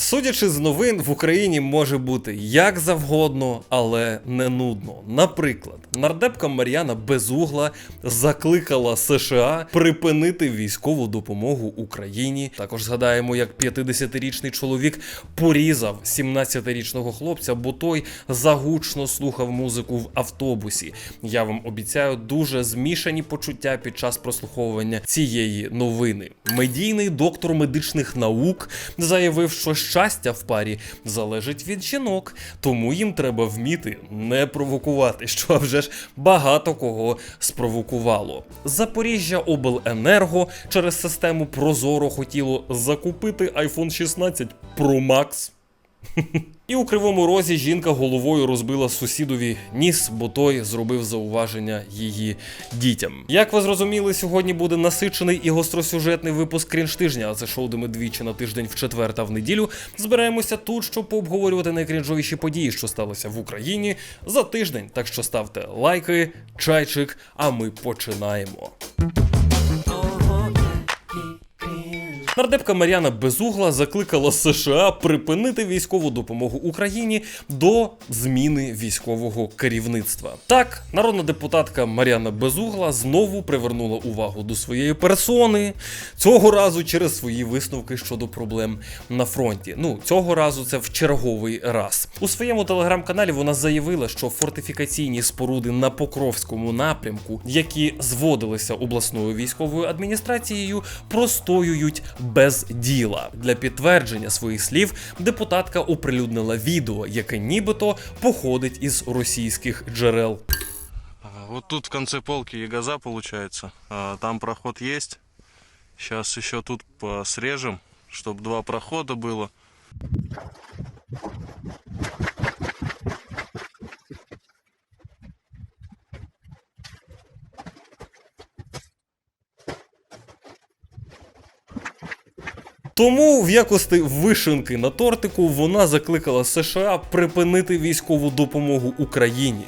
Судячи з новин, в Україні може бути як завгодно, але не нудно. Наприклад, нардепка Мар'яна Безугла закликала США припинити військову допомогу Україні. Також згадаємо, як 50-річний чоловік порізав 17-річного хлопця, бо той загучно слухав музику в автобусі. Я вам обіцяю дуже змішані почуття під час прослуховування цієї новини. Медійний доктор медичних наук заявив, що щастя в парі залежить від жінок, тому їм треба вміти не провокувати, що вже ж багато кого спровокувало. Запоріжжя Обленерго через систему Прозоро хотіло закупити iPhone 16 Pro Max. І у кривому розі жінка головою розбила сусідові ніс, бо той зробив зауваження її дітям. Як ви зрозуміли, сьогодні буде насичений і гостросюжетний випуск крінж тижня. А це шоу, де ми двічі на тиждень в четвер та в неділю збираємося тут, щоб пообговорювати найкрінжовіші події, що сталося в Україні за тиждень. Так що ставте лайки, чайчик, а ми починаємо. Нардепка Мар'яна Безугла закликала США припинити військову допомогу Україні до зміни військового керівництва. Так, народна депутатка Мар'яна Безугла знову привернула увагу до своєї персони цього разу через свої висновки щодо проблем на фронті. Ну цього разу це в черговий раз. У своєму телеграм-каналі вона заявила, що фортифікаційні споруди на Покровському напрямку, які зводилися обласною військовою адміністрацією, простоюють без діла. Для підтвердження своїх слів депутатка оприлюднила відео, яке нібито походить із російських джерел. Вот тут в конце полки ягоза получается. А, Там проход есть. Сейчас еще тут срежем, чтобы два прохода было. Тому в якості вишенки на тортику вона закликала США припинити військову допомогу Україні,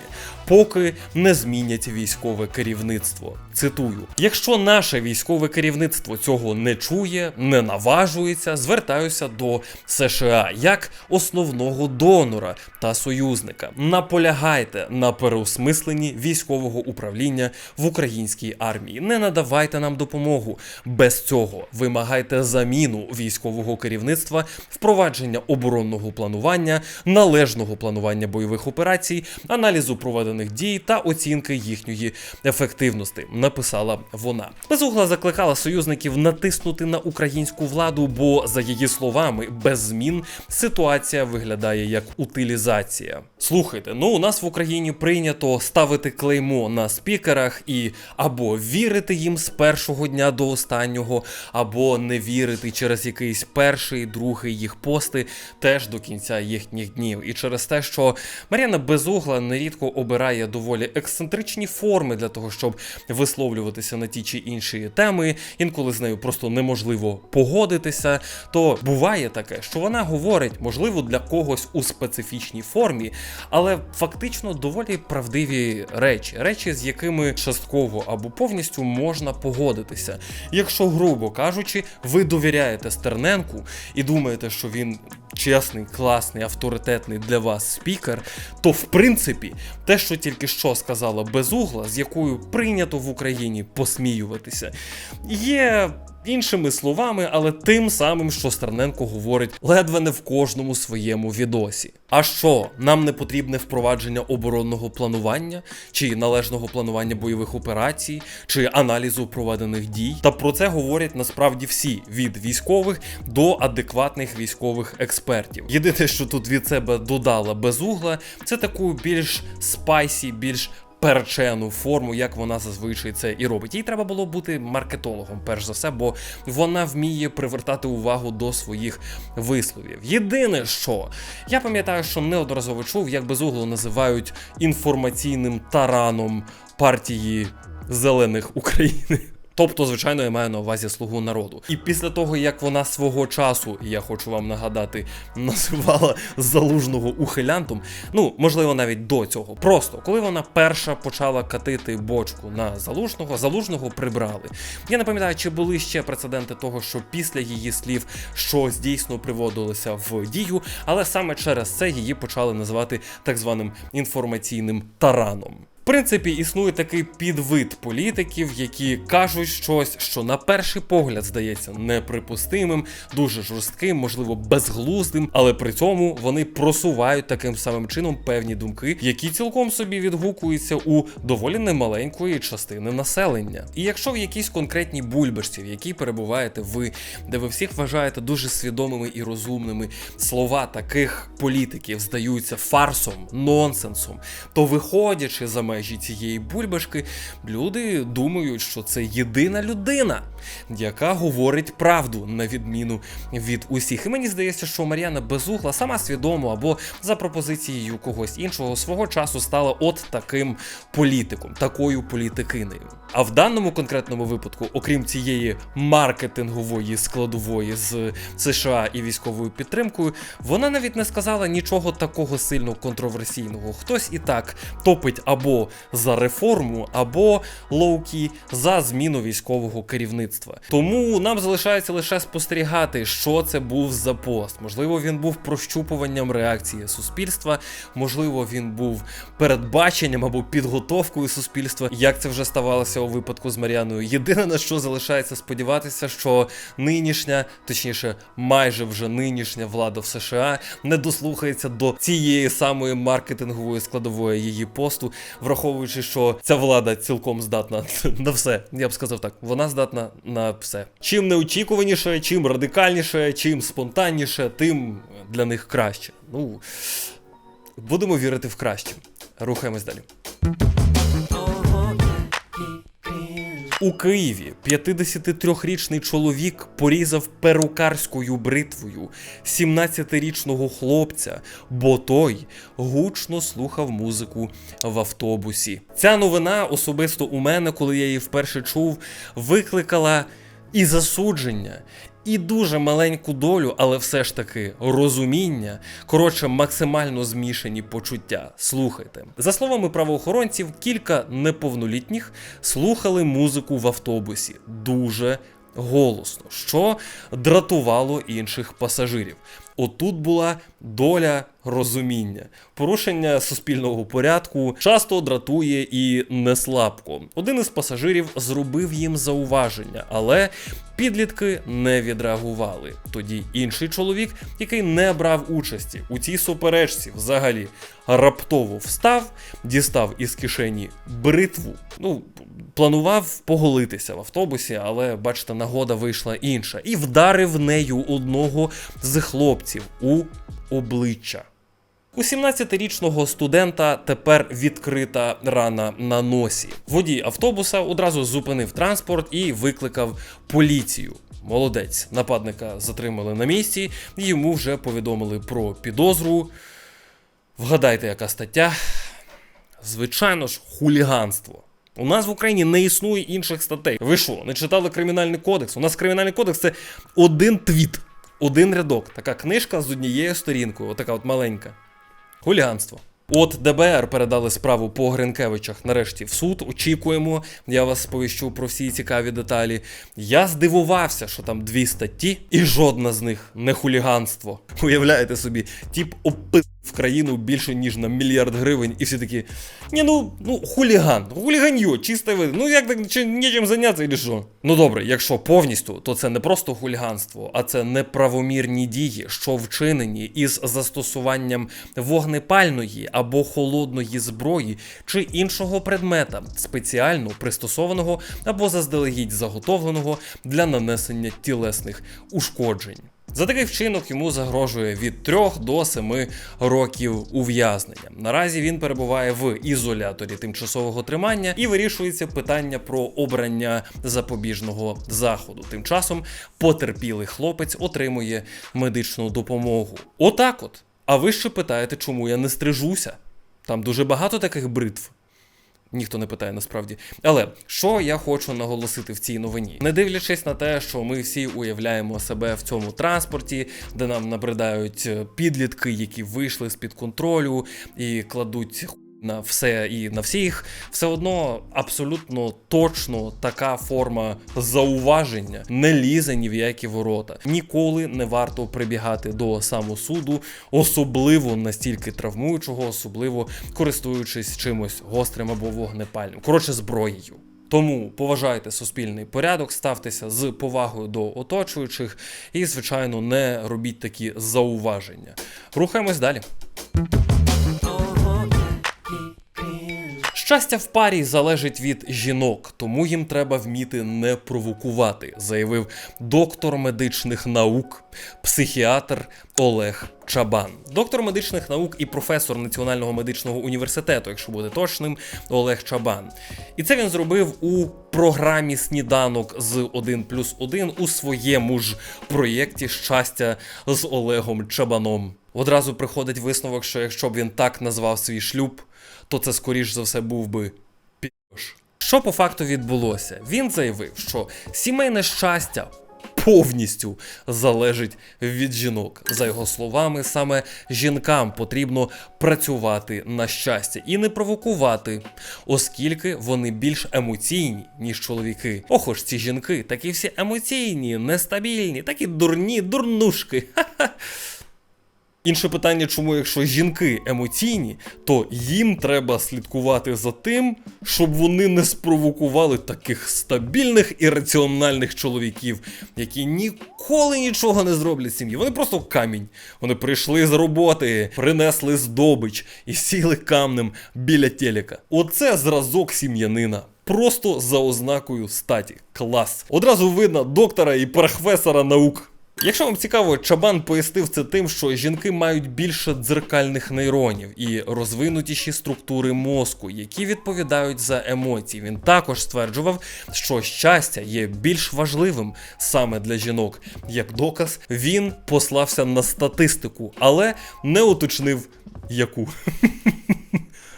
поки не змінять військове керівництво. Цитую: якщо наше військове керівництво цього не чує, не наважується, звертаюся до США як основного донора та союзника. Наполягайте на переосмисленні військового управління в українській армії. Не надавайте нам допомогу. Без цього вимагайте заміну військового керівництва, впровадження оборонного планування, належного планування бойових операцій, аналізу проведених дій та оцінки їхньої ефективності. Написала вона. Безугла закликала союзників натиснути на українську владу, бо за її словами, без змін ситуація виглядає як утилізація. Слухайте, ну у нас в Україні прийнято ставити клеймо на спікерах і або вірити їм з першого дня до останнього, або не вірити через якийсь перший, другий їх пости теж до кінця їхніх днів. І через те, що Мар'яна Безугла нерідко обирає доволі ексцентричні форми для того, щоб висловлюватися на ті чи інші теми, інколи з нею просто неможливо погодитися, то буває таке, що вона говорить, можливо, для когось у специфічній формі, але фактично доволі правдиві речі, речі, з якими частково або повністю можна погодитися. Якщо, грубо кажучи, ви довіряєте Стерненку і думаєте, що він чесний, класний, авторитетний для вас спікер, то в принципі те, що тільки що сказала Безугла, з якою прийнято в Україні посміюватися, є. Іншими словами, але тим самим, що Стерненко говорить ледве не в кожному своєму відосі. А що, нам не потрібне впровадження оборонного планування, чи належного планування бойових операцій, чи аналізу проведених дій? Та про це говорять насправді всі від військових до адекватних військових експертів. Єдине, що тут від себе додала безугла, це таку більш спайсі, більш перчену форму, як вона зазвичай це і робить. Їй треба було бути маркетологом, перш за все, бо вона вміє привертати увагу до своїх висловів. Єдине, що я пам'ятаю, що неодноразово чув, як безугло називають інформаційним тараном партії зелених України. Тобто, звичайно, я маю на увазі слугу народу. І після того, як вона свого часу, я хочу вам нагадати, називала залужного ухилянтом, ну можливо, навіть до цього. Просто коли вона перша почала катити бочку на залужного, залужного прибрали. Я не пам'ятаю, чи були ще прецеденти того, що після її слів щось дійсно приводилося в дію, але саме через це її почали називати так званим інформаційним тараном. Принципі, існує такий підвид політиків, які кажуть щось, що на перший погляд здається неприпустимим, дуже жорстким, можливо, безглуздим, але при цьому вони просувають таким самим чином певні думки, які цілком собі відгукуються у доволі немаленької частини населення. І якщо в якійсь конкретній бульбашці, в якій перебуваєте ви, де ви всіх вважаєте дуже свідомими і розумними, слова таких політиків здаються фарсом, нонсенсом, то виходячи за межі цієї бульбашки, люди думають, що це єдина людина, яка говорить правду на відміну від усіх. І мені здається, що Мар'яна Безугла сама свідомо або за пропозицією когось іншого свого часу стала от таким політиком, такою політикинею. А в даному конкретному випадку, окрім цієї маркетингової складової з США і військовою підтримкою, вона навіть не сказала нічого такого сильно контроверсійного. Хтось і так топить або за реформу, або лоукі за зміну військового керівництва. Тому нам залишається лише спостерігати, що це був за пост. Можливо, він був прощупуванням реакції суспільства, можливо, він був передбаченням або підготовкою суспільства, як це вже ставалося у випадку з Мар'яною. Єдине на що залишається сподіватися, що нинішня, точніше, майже вже нинішня влада в США не дослухається до цієї самої маркетингової складової її посту, враховуючи, що ця влада цілком здатна на все. Я б сказав так, вона здатна на все. Чим неочікуваніше, чим радикальніше, чим спонтанніше, тим для них краще. Ну будемо вірити в краще. Рухаємось далі. У Києві 53-річний чоловік порізав перукарською бритвою 17-річного хлопця, бо той гучно слухав музику в автобусі. Ця новина особисто у мене, коли я її вперше чув, викликала і засудження, і дуже маленьку долю, але все ж таки розуміння. Коротше, максимально змішані почуття. Слухайте. За словами правоохоронців, кілька неповнолітніх слухали музику в автобусі дуже голосно, що дратувало інших пасажирів. Отут була доля розуміння. Порушення суспільного порядку часто дратує і не слабко. Один із пасажирів зробив їм зауваження, але підлітки не відреагували. Тоді інший чоловік, який не брав участі у цій суперечці, взагалі раптово встав, дістав із кишені бритву. Ну, планував поголитися в автобусі, але бачите, нагода вийшла інша, і вдарив нею одного з хлопців у обличчя. У 17-річного студента тепер відкрита рана на носі. Водій автобуса одразу зупинив транспорт і викликав поліцію. Молодець, нападника затримали на місці, йому вже повідомили про підозру. Вгадайте, яка стаття? Звичайно ж, хуліганство. У нас в Україні не існує інших статей. Ви що, не читали кримінальний кодекс? У нас кримінальний кодекс це один твіт, один рядок. Така книжка з однією сторінкою, отака от маленька. Хуліганство. От ДБР передали справу по Гринкевичах нарешті в суд. Очікуємо. Я вас сповіщу про всі цікаві деталі. Я здивувався, що там дві статті, і жодна з них не хуліганство. Уявляєте собі, тіп опи в країну більше ніж на мільярд гривень, і всі такі. Ні, ну ну хуліган, хуліганьо, чисте вид. Ну як так чи нічим зайнятися, і що? Ну добре, якщо повністю, то це не просто хуліганство, а це неправомірні дії, що вчинені із застосуванням вогнепальної або холодної зброї чи іншого предмета, спеціально пристосованого або заздалегідь заготовленого для нанесення тілесних ушкоджень. За такий вчинок йому загрожує від 3 до 7 років ув'язнення. Наразі він перебуває в ізоляторі тимчасового тримання і вирішується питання про обрання запобіжного заходу. Тим часом потерпілий хлопець отримує медичну допомогу. Отак от. А ви ще питаєте, чому я не стрижуся? Там дуже багато таких бритв. Ніхто не питає насправді. Але що я хочу наголосити в цій новині, не дивлячись на те, що ми всі уявляємо себе в цьому транспорті, де нам набридають е, підлітки, які вийшли з під контролю і кладуть на все і на всіх, все одно абсолютно точно така форма зауваження не лізе ні в які ворота. Ніколи не варто прибігати до самосуду, особливо настільки травмуючого, особливо користуючись чимось гострим або вогнепальним. Коротше, зброєю. Тому поважайте суспільний порядок, ставтеся з повагою до оточуючих і, звичайно, не робіть такі зауваження. Рухаємось далі. Щастя в парі залежить від жінок, тому їм треба вміти не провокувати, заявив доктор медичних наук, психіатр Олег Чабан. Доктор медичних наук і професор Національного медичного університету, якщо бути точним, Олег Чабан. І це він зробив у програмі Сніданок з 1 плюс 1 у своєму ж проєкті Щастя з Олегом Чабаном. Одразу приходить висновок, що якщо б він так назвав свій шлюб, то це скоріш за все був би піш. Що по факту відбулося? Він заявив, що сімейне щастя повністю залежить від жінок. За його словами, саме жінкам потрібно працювати на щастя і не провокувати, оскільки вони більш емоційні, ніж чоловіки. Охо ж ці жінки, такі всі емоційні, нестабільні, такі дурні, дурнушки. Ха-ха. Інше питання, чому, якщо жінки емоційні, то їм треба слідкувати за тим, щоб вони не спровокували таких стабільних і раціональних чоловіків, які ніколи нічого не зроблять сім'ї. Вони просто камінь. Вони прийшли з роботи, принесли здобич і сіли камнем біля телека. Оце зразок сім'янина. Просто за ознакою статі. Клас. Одразу видно доктора і професора наук. Якщо вам цікаво, Чабан пояснив це тим, що жінки мають більше дзеркальних нейронів і розвинутіші структури мозку, які відповідають за емоції. Він також стверджував, що щастя є більш важливим саме для жінок. Як доказ, він послався на статистику, але не уточнив яку.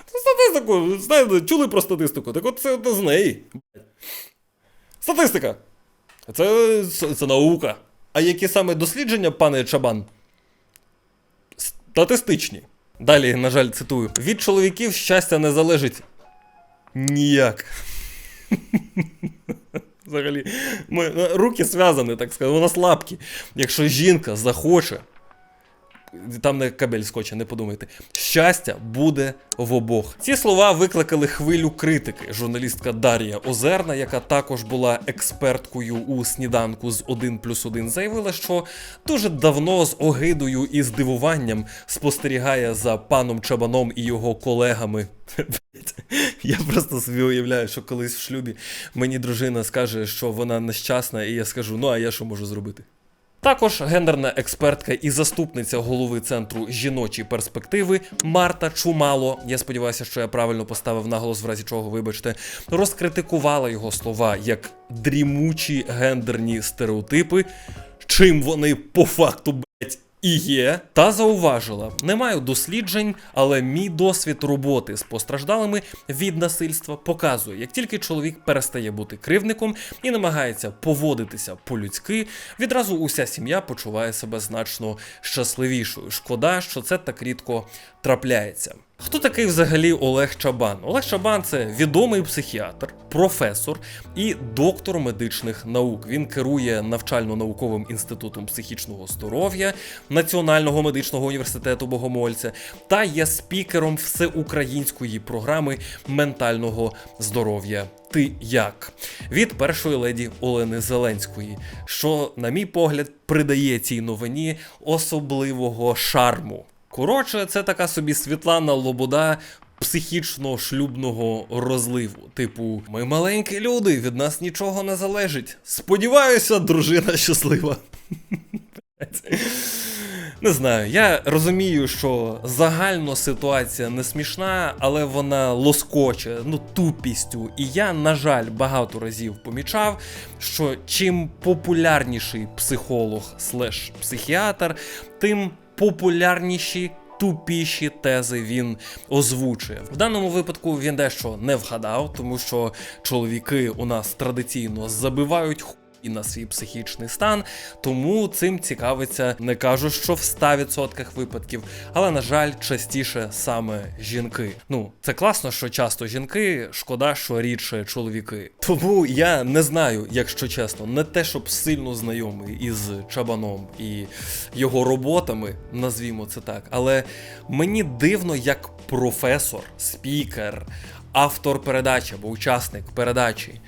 Статистику, знаєте, чули про статистику? Так от це з неї. Статистика. Це, це, наука. А які саме дослідження, пане Чабан? Статистичні. Далі, на жаль, цитую: від чоловіків щастя не залежить ніяк. Взагалі, ми, руки зв'язані, так сказати, вона слабкі. Якщо жінка захоче, там не кабель скоче, не подумайте. Щастя буде в обох. Ці слова викликали хвилю критики. Журналістка Дар'я Озерна, яка також була експерткою у сніданку з 1 плюс 1, заявила, що дуже давно з огидою і здивуванням спостерігає за паном Чабаном і його колегами. Я просто собі уявляю, що колись в шлюбі мені дружина скаже, що вона нещасна, і я скажу: ну а я що можу зробити? Також гендерна експертка і заступниця голови центру жіночі перспективи Марта Чумало. Я сподіваюся, що я правильно поставив наголос, в разі чого, вибачте, розкритикувала його слова як дрімучі гендерні стереотипи, чим вони по факту. І є, та зауважила, не маю досліджень, але мій досвід роботи з постраждалими від насильства показує, як тільки чоловік перестає бути кривником і намагається поводитися по-людськи, відразу уся сім'я почуває себе значно щасливішою. Шкода, що це так рідко трапляється. Хто такий взагалі Олег Чабан? Олег Чабан це відомий психіатр, професор і доктор медичних наук. Він керує навчально-науковим інститутом психічного здоров'я Національного медичного університету Богомольця та є спікером всеукраїнської програми ментального здоров'я. Ти як від першої леді Олени Зеленської, що, на мій погляд, придає цій новині особливого шарму. Коротше, це така собі Світлана Лобода психічно-шлюбного розливу. Типу, ми маленькі люди, від нас нічого не залежить. Сподіваюся, дружина щаслива. Не знаю, я розумію, що загально ситуація не смішна, але вона лоскоче, ну тупістю. І я, на жаль, багато разів помічав, що чим популярніший психолог слеш психіатр, тим популярніші Тупіші тези він озвучує. В даному випадку він дещо не вгадав, тому що чоловіки у нас традиційно забивають і на свій психічний стан, тому цим цікавиться, не кажу, що в 100% випадків, але на жаль, частіше саме жінки. Ну, це класно, що часто жінки, шкода, що рідше чоловіки. Тому я не знаю, якщо чесно, не те, щоб сильно знайомий із Чабаном і його роботами, назвімо це так, але мені дивно, як професор, спікер, автор передачі або учасник передачі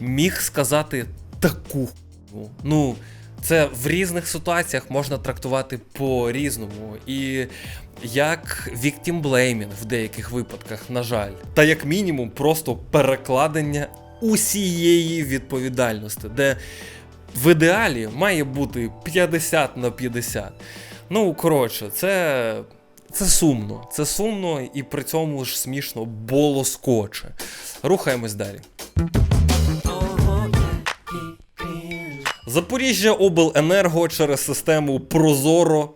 міг сказати таку. Ну, це в різних ситуаціях можна трактувати по-різному. І як blaming в деяких випадках, на жаль. Та як мінімум, просто перекладення усієї відповідальності, де в ідеалі має бути 50 на 50. Ну, коротше, це. Це сумно, це сумно і при цьому ж смішно болоскоче. Рухаємось далі. Запоріжжя Обленерго через систему Прозоро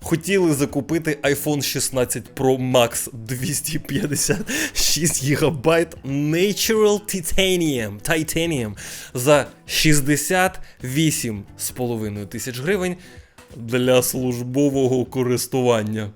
хотіли закупити iPhone 16 Pro Max 256 ГБ Natural Titanium, Titanium за 68,5 тисяч гривень для службового користування.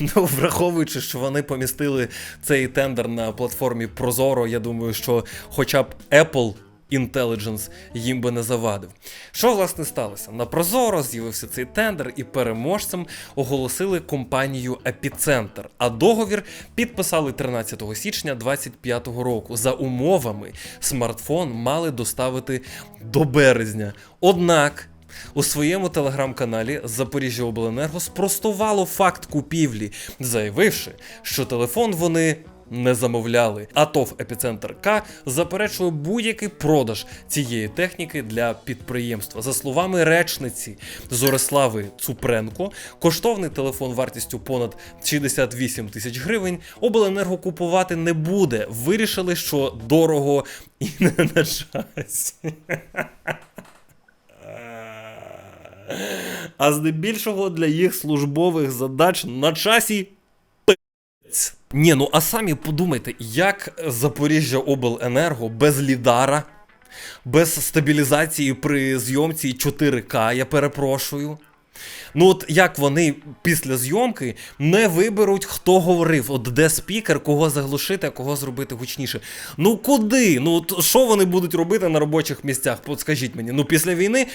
Ну, враховуючи, що вони помістили цей тендер на платформі Прозоро, я думаю, що хоча б Apple Intelligence їм би не завадив. Що власне сталося? На Прозоро з'явився цей тендер, і переможцем оголосили компанію Епіцентр. А договір підписали 13 січня 2025 року. За умовами смартфон мали доставити до березня. Однак. У своєму телеграм-каналі Запоріжжя Обленерго спростувало факт купівлі, заявивши, що телефон вони не замовляли. А ТОВ Епіцентр К заперечує будь-який продаж цієї техніки для підприємства. За словами речниці Зорислави Цупренко, коштовний телефон вартістю понад 68 тисяч гривень обленерго купувати не буде. Вирішили, що дорого і не на часі. А здебільшого для їх службових задач на часі. Ні, ну а самі подумайте, як Запоріжжя Обленерго без лідара, без стабілізації при зйомці 4К, я перепрошую. Ну, от як вони після зйомки не виберуть, хто говорив, от де спікер, кого заглушити, а кого зробити гучніше. Ну куди? Ну от що вони будуть робити на робочих місцях? От скажіть мені, ну після війни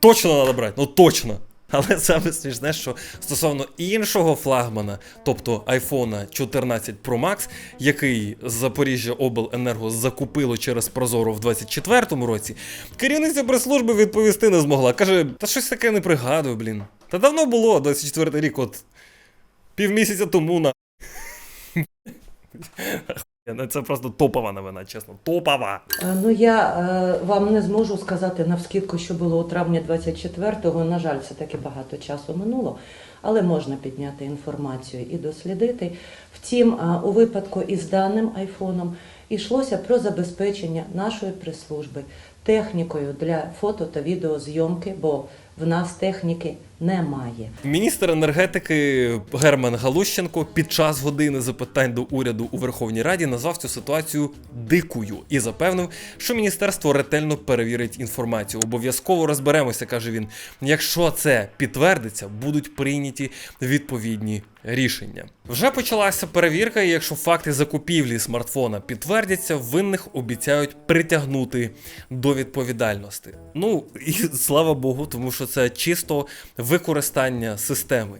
точно треба брати, ну точно. Але саме смішне, що стосовно іншого флагмана, тобто iPhone 14 Pro Max, який Запоріжжя Обленерго закупило через Прозоро в 24-му році, керівниця прес-служби відповісти не змогла. Каже, та щось таке не пригадую, блін. Та давно було, 24 рік, от півмісяця тому на. Це просто топова новина, чесно. Топова. Е, Ну я е, вам не зможу сказати навскідку, що було у травні 24-го. На жаль, все таки багато часу минуло, але можна підняти інформацію і дослідити. Втім, е, у випадку із даним айфоном йшлося про забезпечення нашої прес-служби технікою для фото та відеозйомки, бо в нас техніки немає. Міністр енергетики Герман Галущенко під час години запитань до уряду у Верховній Раді назвав цю ситуацію дикою і запевнив, що міністерство ретельно перевірить інформацію. Обов'язково розберемося, каже він. Якщо це підтвердиться, будуть прийняті відповідні рішення. Вже почалася перевірка, і якщо факти закупівлі смартфона підтвердяться, винних обіцяють притягнути до відповідальності. Ну і слава Богу, тому що це чисто використання системи.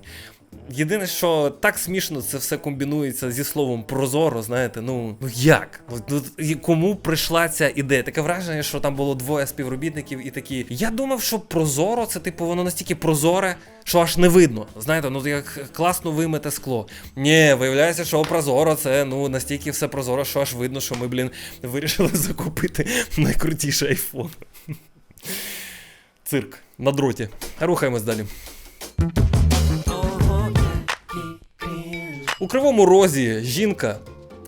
Єдине, що так смішно це все комбінується зі словом прозоро, знаєте, ну, ну як? Ну, Кому прийшла ця ідея? Таке враження, що там було двоє співробітників і такі. Я думав, що прозоро, це типу воно настільки прозоре, що аж не видно. Знаєте, ну як класно вимите скло. Ні, виявляється, що прозоро це ну настільки все прозоро, що аж видно, що ми, блін, вирішили закупити найкрутіший айфон. Цирк на дроті. Рухаємось далі. Кривому розі жінка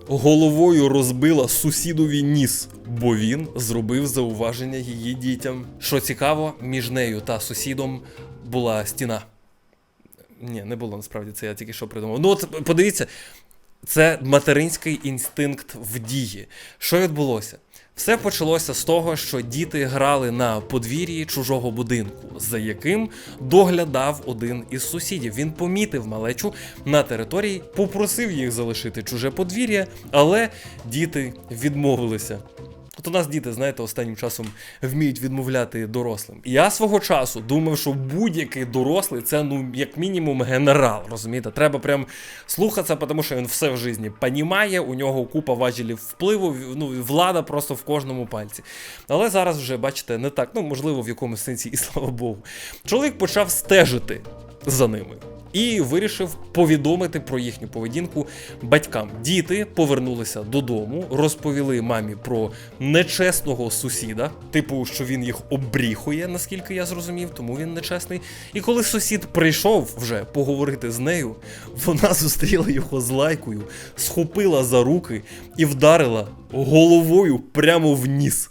головою розбила сусідові ніс, бо він зробив зауваження її дітям. Що цікаво, між нею та сусідом була стіна. Ні, не було насправді це я тільки що придумав. Ну, от подивіться, це материнський інстинкт в дії. Що відбулося? Все почалося з того, що діти грали на подвір'ї чужого будинку, за яким доглядав один із сусідів. Він помітив малечу на території, попросив їх залишити чуже подвір'я, але діти відмовилися. У нас діти, знаєте, останнім часом вміють відмовляти дорослим. Я свого часу думав, що будь-який дорослий це ну як мінімум генерал. Розумієте, треба прям слухатися, тому що він все в житті понімає, у нього купа важелів впливу, ну влада просто в кожному пальці. Але зараз вже бачите, не так. Ну можливо, в якомусь сенсі, і слава Богу. Чоловік почав стежити за ними. І вирішив повідомити про їхню поведінку батькам. Діти повернулися додому, розповіли мамі про нечесного сусіда, типу, що він їх обріхує, наскільки я зрозумів, тому він нечесний. І коли сусід прийшов вже поговорити з нею, вона зустріла його з лайкою, схопила за руки і вдарила головою прямо в ніс.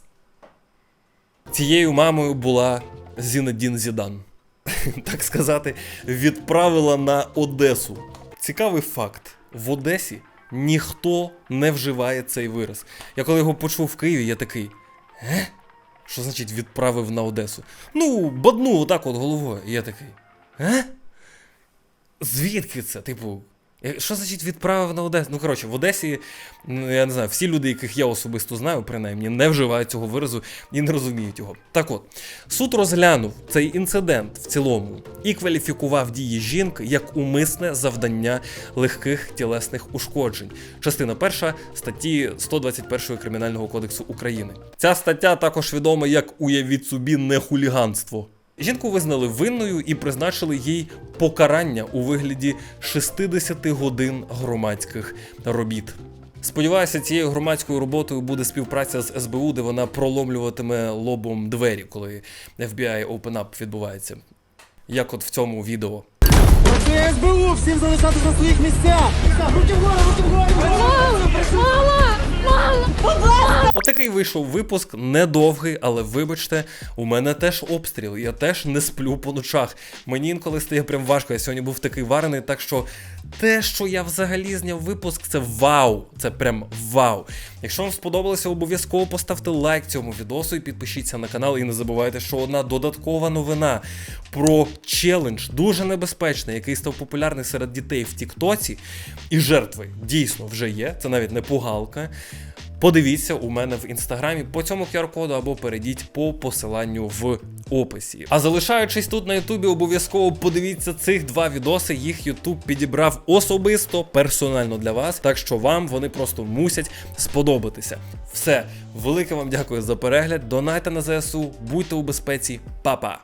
Цією мамою була Зінедін Зідан. так сказати, відправила на Одесу. Цікавий факт: в Одесі ніхто не вживає цей вираз. Я коли його почув в Києві, я такий. Е? Що значить відправив на Одесу? Ну, бадну отак от головою. І я такий. Е? Звідки це? Типу, що значить відправив на Одесу? Ну, коротше, в Одесі, ну, я не знаю, всі люди, яких я особисто знаю, принаймні, не вживають цього виразу і не розуміють його. Так от, суд розглянув цей інцидент в цілому і кваліфікував дії жінки як умисне завдання легких тілесних ушкоджень. Частина перша статті 121 Кримінального кодексу України. Ця стаття також відома як уявіть собі не хуліганство. Жінку визнали винною і призначили їй покарання у вигляді 60 годин громадських робіт. Сподіваюся, цією громадською роботою буде співпраця з СБУ, де вона проломлюватиме лобом двері, коли FBI Open Up відбувається. Як от в цьому відео. Працює СБУ, всім залишатися на своїх місцях. Руки вгору, руки вгору. Мама! Мама! Мама! Отакий вийшов випуск, недовгий, але вибачте, у мене теж обстріл. Я теж не сплю по ночах. Мені інколи стає прям важко. Я сьогодні був такий варений, так що те, що я взагалі зняв випуск, це вау. Це прям вау. Якщо вам сподобалося, обов'язково поставте лайк цьому відосу і підпишіться на канал. І не забувайте, що одна додаткова новина про челендж дуже небезпечний, який став популярний серед дітей в Тіктоці. І жертви дійсно вже є. Це навіть не пугалка. Подивіться у мене в інстаграмі по цьому QR-коду або перейдіть по посиланню в описі. А залишаючись тут на Ютубі, обов'язково подивіться цих два відоси. Їх Ютуб підібрав особисто персонально для вас, так що вам вони просто мусять сподобатися. Все, велике вам дякую за перегляд. Донайте на ЗСУ, будьте у безпеці, Па-па!